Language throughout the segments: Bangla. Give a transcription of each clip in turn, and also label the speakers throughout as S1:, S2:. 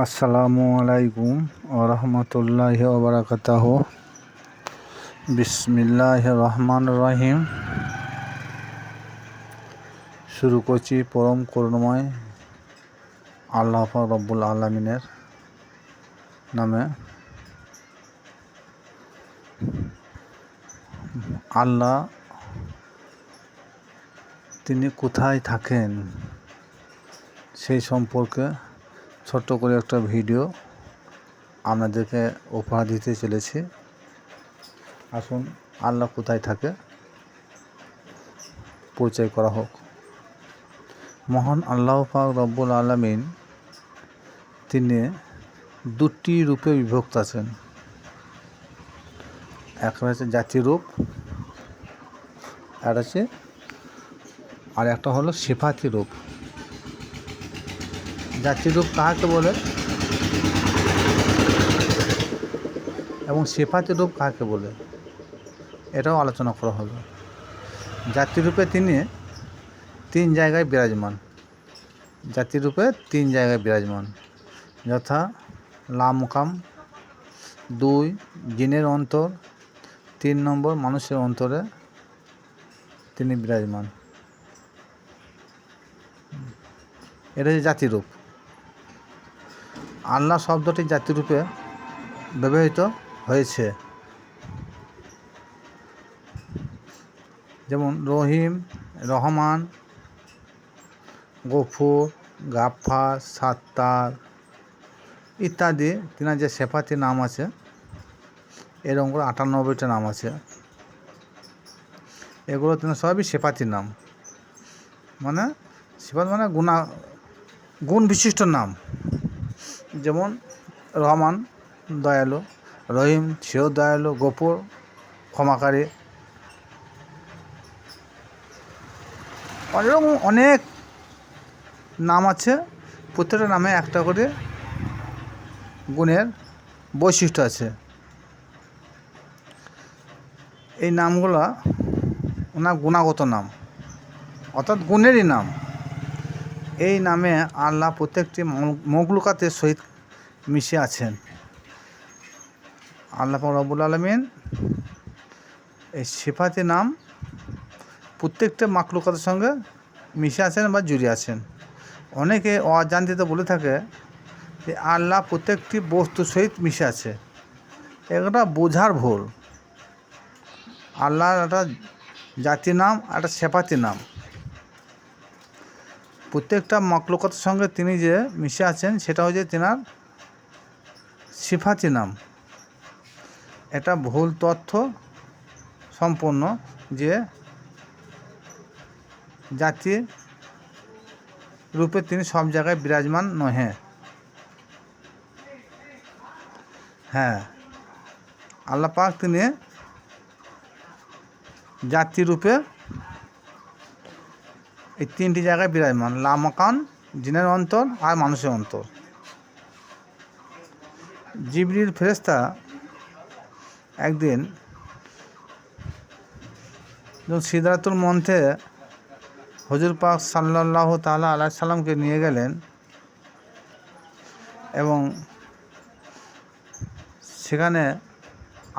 S1: আসসালামু আলাইকুম ওরহমতুল্লাহ ওবরাকাতাহ বিসমিল্লাহ রহমান রহিম। শুরু করছি পরম করুণময় আল্লাহ রব্বুল আলমিনের নামে। আল্লাহ, তিনি কোথায় থাকেন সেই সম্পর্কে ছোট্ট করে একটা ভিডিও আপনাদেরকে উপহার দিতে চলেছি। আসুন, আল্লাহ কোথায় থাকে, পরিচয় করা হোক। মহান আল্লাহ পাক রব্বুল আলমিন তিনি দুটি রূপে বিভক্ত আছেন। একটা হচ্ছে জাতি রূপ, আর আছে আর একটা হলো সিফাতি রূপ। জাতিরূপ কাহাকে বলে? এবং সেফাতি রূপ কাহাকে বলে? এটাও আলোচনা করা হবে। জাতিরূপে তিনি তিন জায়গায় বিরাজমান। জাতিরূপে তিন জায়গায় বিরাজমান। যথা লামকাম, দুই জিনের অন্তর, তিন নম্বর মানুষের অন্তরে তিনি বিরাজমান। এটা হচ্ছে জাতিরূপ আল্লাহ শব্দটি জাতিরূপে ব্যবহৃত হয়েছে। যেমন, রহিম, রহমান, গফুর গাফার সাত্তার ইত্যাদি তিনার যে সেফাতি নাম আছে এরকম করে আটানব্বইটা নাম আছে। এগুলো তিনার সবই সেফাতির নাম। মানে সেফাত মানে গুণা গুণ বিশিষ্ট নাম। যেমন রহমান, দয়ালু, রহিম সেও দয়ালু, গোপুর, ক্ষমাকারী। এরকম অনেক নাম আছে, প্রত্যেকটা নামে একটা করে গুণের বৈশিষ্ট্য আছে। এই নামগুলো ওনার গুণাগত নাম, অর্থাৎ গুণেরই নাম। এই নামে আল্লাহ প্রত্যেকটি মগলুকাতের সহিত মিশে আছেন। আল্লাহ রবুল আলমিন এই সিফাতি নাম প্রত্যেকটা মাকলুকাতের সঙ্গে মিশে আছেন বা জুড়ে আছেন। অনেকে অজান্তিত বলে থাকে যে আল্লাহ প্রত্যেকটি বস্তুর সহিত মিশে আছে। এটা বোঝার ভুল। আল্লাহর একটা জাতির নাম, একটা সেপাতি নাম। প্রত্যেকটা মকলকতার সঙ্গে তিনি যে মিশে আছেন, সেটা হচ্ছে তেনার সিফাতি নাম। এটা ভুল তথ্য সম্পন্ন যে জাতি রূপে তিনি সব জায়গায় বিরাজমান নহে। হ্যাঁ আল্লাহ পাক তিনি জাতিরূপে এই তিনটি জায়গায় বিরাজমান। লামাকান জিনের অন্তর আর মানুষের অন্তর। জিবরির ফেরেস্তা একদিন সিদ্ধার্থুল মন্থে হজুর পাক সাল্লাহ তাল্লাহ আল্লাহ সাল্লামকে নিয়ে গেলেন এবং সেখানে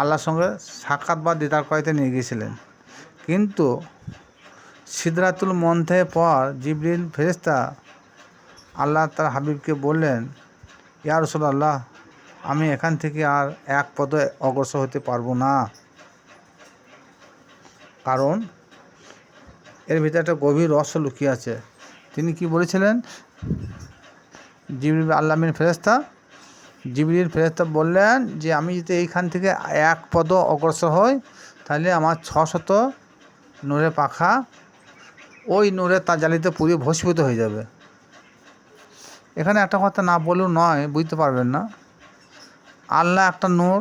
S1: আল্লাহর সঙ্গে সাক্ষাৎ বা দিদার করাইতে নিয়ে গিয়েছিলেন। কিন্তু সিদ্ধাতুল মন্থে পর জিবরিল ফেরিস্তা আল্লাহ তার হাবিবকে বললেন, ইয়া আল্লাহ আমি এখান থেকে আর এক পদে অগ্রসর হতে পারব না। কারণ এর ভিতরে একটা গভীর রহস্য লুকিয়ে আছে। তিনি কি বলেছিলেন? জিবরিল আল্লামিন ফেরেস্তা জিবরিল ফেরেস্তা বললেন যে, আমি যদি এইখান থেকে এক পদ অগ্রসর হই, তাহলে আমার ছশত নূরে পাখা ওই নূরে তার জালিতে পুড়িয়ে ভস্মীভূত হয়ে যাবে। এখানে একটা কথা না বলেও নয়, বুঝতে পারবেন না। আল্লাহ একটা নূর,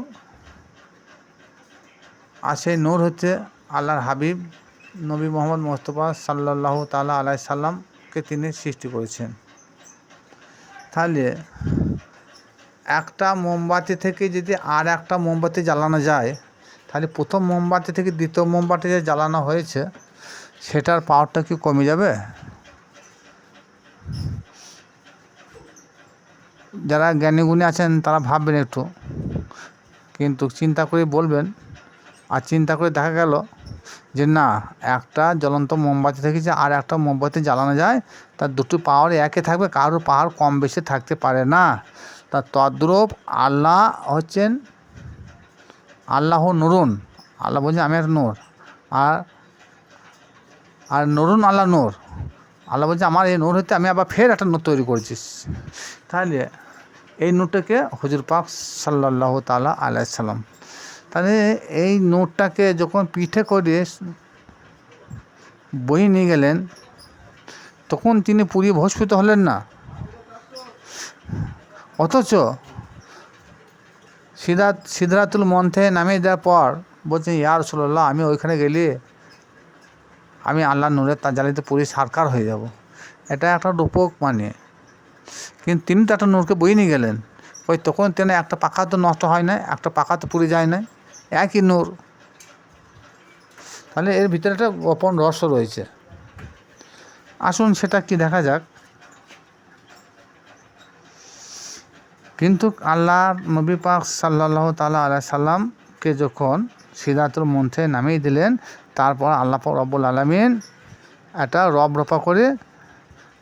S1: আর সেই নূর হচ্ছে আল্লাহর হাবিব নবী মোহাম্মদ মোস্তফা সাল্লাহ তাল্লাহ আলাই সাল্লামকে তিনি সৃষ্টি করেছেন। তাহলে একটা মোমবাতি থেকে যদি আর একটা মোমবাতি জ্বালানো যায়, তাহলে প্রথম মোমবাতি থেকে দ্বিতীয় মোমবাতি যে জ্বালানো হয়েছে সেটার পাওয়ারটা কি কমে যাবে? যারা জ্ঞানীগুণী আছেন, তারা ভাববেন একটু। কিন্তু চিন্তা করে বলবেন। আর চিন্তা করে দেখা গেল যে, না, একটা জ্বলন্ত মোমবাতি থেকে যে আর একটা মোমবাতি জ্বালানো যায়, তার দুটো পাওয়ার একে থাকবে, কারোর পাওয়ার কম বেশি থাকতে পারে না। তা তদ্রূপ আল্লাহ হচ্ছেন আল্লাহ নুরুন। আল্লাহ বলছেন, আমি একটা নূর। আর আর নরুন আল্লাহ নূর। আল্লাহ বলছে, আমার এই নূর হতে আমি আবার ফের একটা নূর তৈরি করেছিস তাহলে এই নূরটাকে হুজুর পাক সাল্লাহ তালা আলাইসাল্লাম তাহলে এই নূরটাকে যখন পিঠে করে বই নিয়ে গেলেন, তখন তিনি পুরী ভস্মিত হলেন না। অথচ সিদ্ধাত সিদ্ধাতুল মন্থে নামিয়ে দেওয়ার পর বলছেন ইয়ার রসুল্লাহ আমি ওইখানে গেলে আমি আল্লাহ নূরের তার জ্বালিতে পুরী সারকার হয়ে যাব। এটা একটা রূপক মানে। কিন্তু তিনি তো একটা নূরকে বই নিয়ে গেলেন। ওই তখন তিনি একটা পাখা তো নষ্ট হয় না, একটা পাখা তো পুড়ে যায় না। একই নূর। তাহলে এর ভিতরে একটা গোপন রহস্য রয়েছে। আসুন সেটা কি দেখা যাক। কিন্তু আল্লাহ নবী পাক সাল্লাহ তালা আলাই সাল্লামকে যখন সিদ্ধাতুল মন্থে নামিয়ে দিলেন তারপর আল্লাহ রব্বুল আলমিন একটা রব রপা করে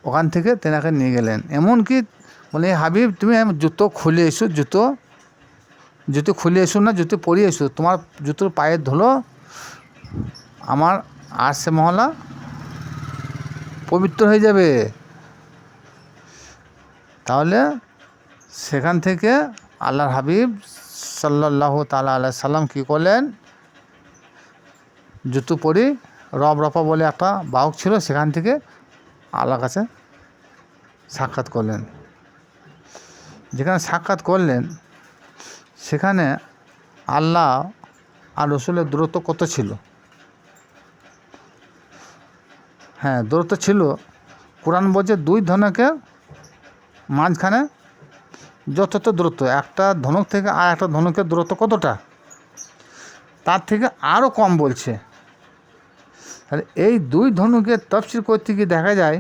S1: ওখান থেকে তেনাকে নিয়ে গেলেন। এমনকি বলে হাবিব, তুমি জুতো খুলে এসো, জুতো। জুতো খুলে এসো না, জুতো পরিয়ে এসো। তোমার জুতোর পায়ের ধুলো। আমার আরসে মহলা পবিত্র হয়ে যাবে। তাহলে সেখান থেকে আল্লাহর হাবিব সাল্লাহ তালা আল্লাহ সাল্লাম কী করলেন? জুতো পরি, রব রপা বলে একটা বাহক ছিল, সেখান থেকে আল্লাহর কাছে সাক্ষাৎ করলেন। যেখানে সাক্ষাৎ করলেন, সেখানে আল্লাহ আর রসুলের দূরত্ব কত ছিল? হ্যাঁ দূরত্ব ছিল, কোরআন বলছে দুই ধনকে মাঝখানে যথাযথ দূরত্ব, একটা ধনুক থেকে আর একটা ধনুকের দূরত্ব কতটা? তার থেকে আরও কম বলছে। তাহলে এই দুই ধনুকে তফসিল করতে গিয়ে দেখা যায়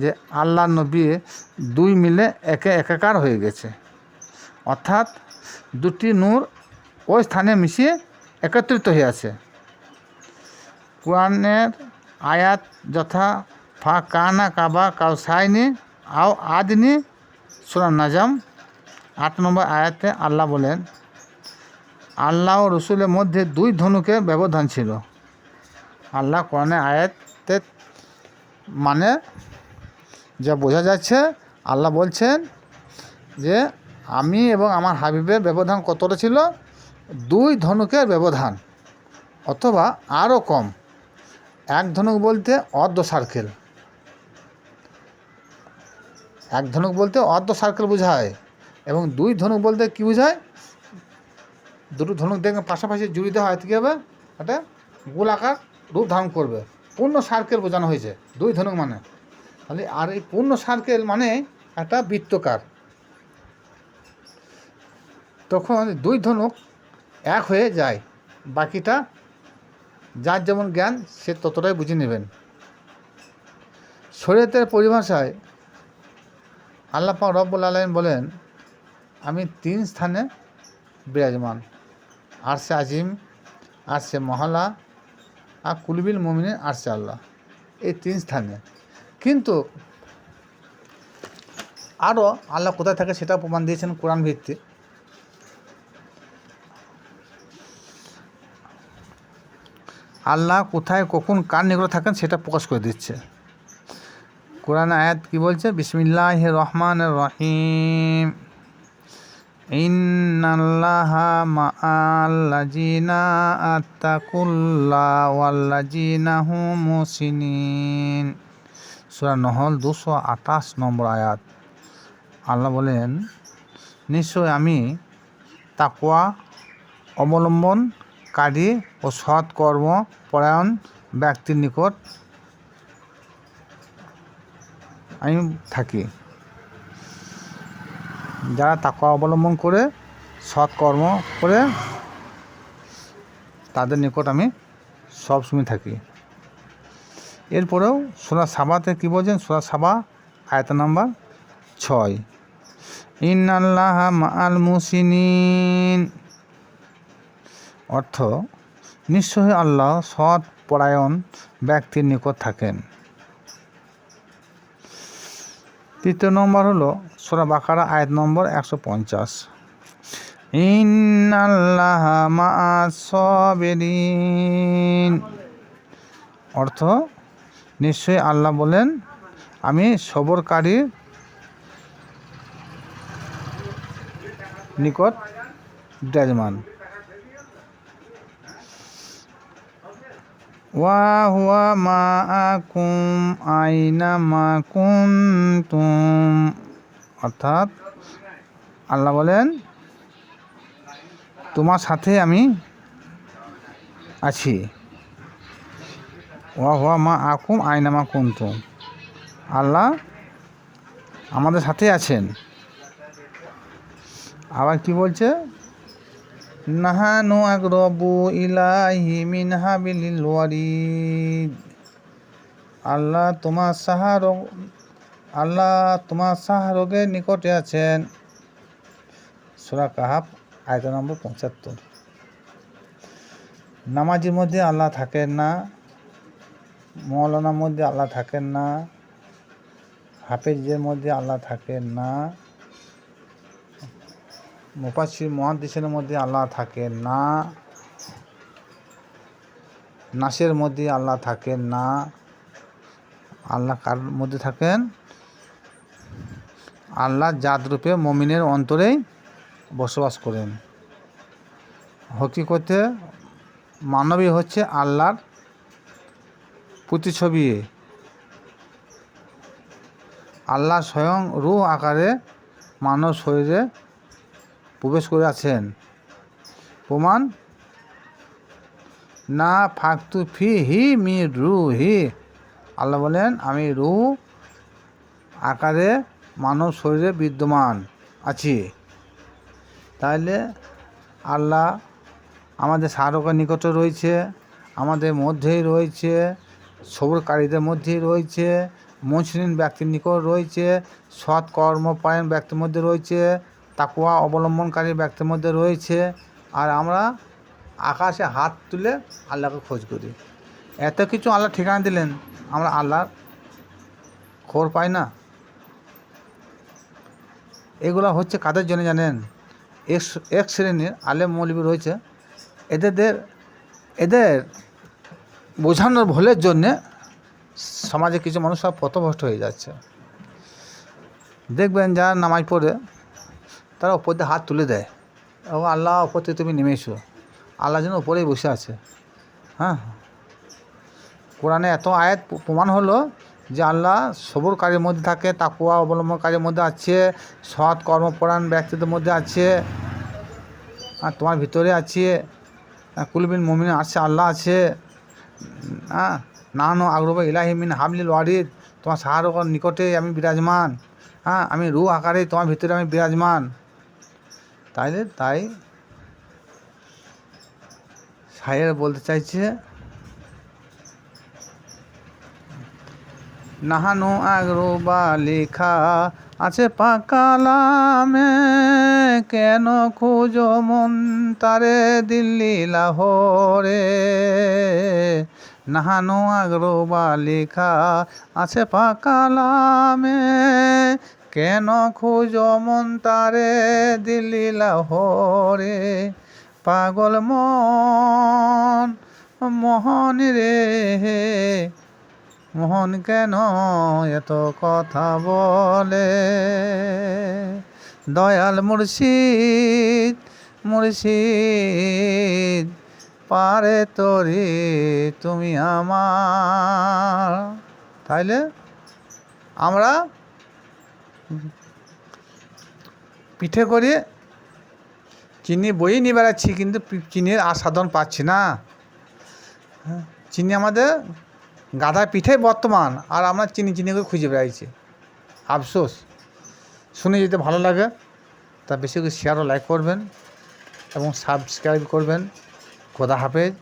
S1: যে আল্লাহ নবী দুই মিলে একে একাকার হয়ে গেছে। অর্থাৎ দুটি নূর ওই স্থানে মিশিয়ে একত্রিত হয়ে আছে। কোরআনের আয়াত যথা ফা কানা কাবা কাউ সাইনি আও আদিনি সুরা নাজাম আট নম্বর আয়াতে আল্লাহ বলেন, আল্লাহ ও রসুলের মধ্যে দুই ধনুকের ব্যবধান ছিল। আল্লাহ কোরআনের আয়াতে মানে যা বোঝা যাচ্ছে, আল্লাহ বলছেন যে আমি এবং আমার হাবিবের ব্যবধান কতটা ছিল? দুই ধনুকের ব্যবধান অথবা আরও কম। এক ধনুক বলতে অর্ধ সার্কেল এক ধনুক বলতে অর্ধ সার্কেল বোঝায় এবং দুই ধনুক বলতে কী বোঝায়? দুটো ধনুক দেখে পাশাপাশি জুড়ি দেওয়া হয় কী হবে? একটা গোলাকার রূপ ধারণ করবে। পূর্ণ সার্কেল বোঝানো হয়েছে, দুই ধনুক মানে। তাহলে আর এই পূর্ণ সার্কেল মানে একটা বৃত্তকার। তখন দুই ধনুক এক হয়ে যায়, বাকিটা যার যেমন জ্ঞান, সে ততটাই বুঝে নেবেন। শরীয়তের পরিভাষায় আল্লাহ পাক রব্বুল আলম বলেন, আমি তিন স্থানে বিরাজমান। আরশে আজিম আরশে মহলা আর কুলবিল মমিনের আরশে আল্লাহ। এই তিন স্থানে। কিন্তু আরও আল্লাহ কোথায় থাকে সেটা প্রমাণ দিয়েছেন কোরআন ভিত্তিক। আল্লাহ কোথায়, কখন, কার নিকটে থাকেন সেটা প্রকাশ করে দিচ্ছে। কোরআন আয়াত কি বলছে? বিসমিল্লাহ রহমান রহিম। ইন্নাল্লাহা মাআল্লাযিনা আত্তাকুল্লা ওয়াল্লাযিনা হুম মুহসিনিন। সূরা নহল নম্বর আয়াত। আল্লাহ বলেন, নিশ্চয় আমি তাকওয়া অবলম্বনকারী ও সৎ কর্ম পরায়ণ ব্যক্তির নিকট আমি থাকি। যারা তাকওয়া অবলম্বন করে, সৎ কর্ম করে, তাদের নিকট আমি সবসময় থাকি। এরপরেও সোলা সাবাতে কী বলছেন? সোলা সাবা, আয়তা নাম্বার ছয়। ইন্নাল্লাহ আল মুসিনিন অর্থ, নিশ্চয়ই আল্লাহ সৎ পরায়ণ ব্যক্তির নিকট থাকেন। তৃতীয় নম্বর হলো সোরা বাকারা, আয়াত নম্বর একশো পঞ্চাশ। ইন্নাল্লাহ অর্থ, নিশ্চয়ই আল্লাহ বলেন, আমি সবরকারীর নিকট বিরাজমান। ওয়া হুয়া মা আকুম আইনা মা কুনতুম অর্থাৎ আল্লাহ বলেন, তোমার সাথে আমি আছি। ওয়া হুয়া মা আকুম আইনা মা কুনতুম আল্লাহ আমাদের সাথে আছেন। আবার কি বলছে? নাহানু আকরবু ইলাহি মিন হাবিলিল ওয়ারিদ। আল্লাহ তোমার সাহার আল্লাহ তোমার সাহারোগের নিকটে আছেন। সুরা কাহাব আয়ত নম্বর পঁচাত্তর। নামাজের মধ্যে আল্লাহ থাকেন না। মৌলানার মধ্যে আল্লাহ থাকেন না। হাফেজের মধ্যে আল্লাহ থাকেন না। মুপাসির মহাদিসের মধ্যে আল্লাহ থাকে, না নাসের মধ্যে আল্লাহ থাকেন না আল্লাহ কার মধ্যে থাকেন? আল্লাহ জাত রূপে মমিনের অন্তরেই বসবাস করেন। হকিকতে মানবী হচ্ছে আল্লাহর প্রতিছবি আল্লাহ স্বয়ং রু আকারে মানব শরীরে প্রবেশ করে আছেন। প্রমাণ? না, ফাকতু ফি হি মি রু হি। আল্লাহ বলেন, আমি রু আকারে মানব শরীরে বিদ্যমান আছি। তাহলে আল্লাহ আমাদের সারকের নিকটে রয়েছে, আমাদের মধ্যেই রয়েছে, সবরকারীদের মধ্যেই রয়েছে মসৃণ ব্যক্তির নিকট রয়েছে সৎ কর্মপায়ন ব্যক্তির মধ্যে রয়েছে তাকুয়া অবলম্বনকারী ব্যক্তির মধ্যে রয়েছে আর আমরা আকাশে হাত তুলে আল্লাহকে খোঁজ করি। এত কিছু আল্লাহ ঠিকানা দিলেন, আমরা আল্লাহর খবর পাই না। এগুলো হচ্ছে কাদের জন্য জানেন? এক শ্রেণির আলেম মৌলবী রয়েছে। এদের এদের বোঝানোর ভুলের জন্যে সমাজে কিছু মানুষ সব পথভ্রষ্ট হয়ে যাচ্ছে। দেখবেন যারা নামাজ পড়ে তারা ওপর দিয়ে হাত তুলে দেয়। এবং আল্লাহ ওপর থেকে তুমি নেমে এসো। আল্লাহ যেন ওপরেই বসে আছে। হ্যাঁ? কোরআনে এত আয়াত প্রমাণ হলো যে আল্লাহ সবর কাজের মধ্যে থাকে তাকুয়া অবলম্বন কাজের মধ্যে আছে, সৎ কর্মপরায়ণ ব্যক্তিদের মধ্যে আছে আর তোমার ভিতরে আছে কুলবিন মমিন আছে, আল্লাহ আছে হ্যাঁ নানো আগ্রহ ইলাহিমিন হাবলিল ওয়ারিদ, তোমার সাহারকর নিকটে আমি বিরাজমান হ্যাঁ আমি রু আকারে তোমার ভিতরে আমি বিরাজমান। তাইলে তাই সাহের বলতে চাইছে, নাহানো আগ্রো বা লেখা আছে পাকালামে কেন খুঁজো মন তারে দিল্লি লাহোরে? নাহানো আগ্রো বা লেখা আছে পাকালামে কেন খুঁজো মন তারে দিল্লি, লাহোরে? পাগল মন, মোহন রে মোহন কেন এত কথা বলে? দয়াল মুর্শিদ মুর্শিদ, পারে তরি তুমি আমার। তাইলে আমরা পিঠে করে চিনি বই নিয়ে বেড়াচ্ছি কিন্তু চিনির আস্বাদন পাচ্ছি না। হ্যাঁ, চিনি আমাদের গাধা পিঠে বর্তমান আর আমরা চিনি চিনি করে খুঁজে বেড়াইছি। আফসোস। শুনে যদি ভালো লাগে তা বেশি করে শেয়ার ও লাইক করবেন এবং সাবস্ক্রাইব করবেন। খোদা হাফেজ।